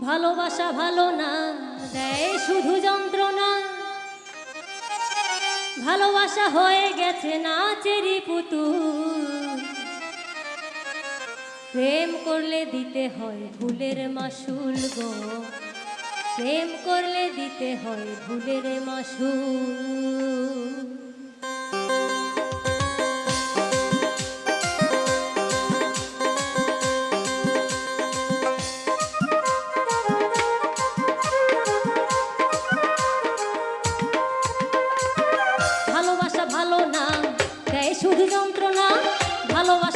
ভালোবাসা ভালো না, দেয় শুধু যন্ত্রণা। ভালোবাসা হয়ে গেছে নাচেরই পুতুল। প্রেম করলে দিতে হয় ভুলের মাসুল গো। প্রেম করলে দিতে হয় ভুলের মাসুল। শুধু যন্ত্রণা ভালোবাসা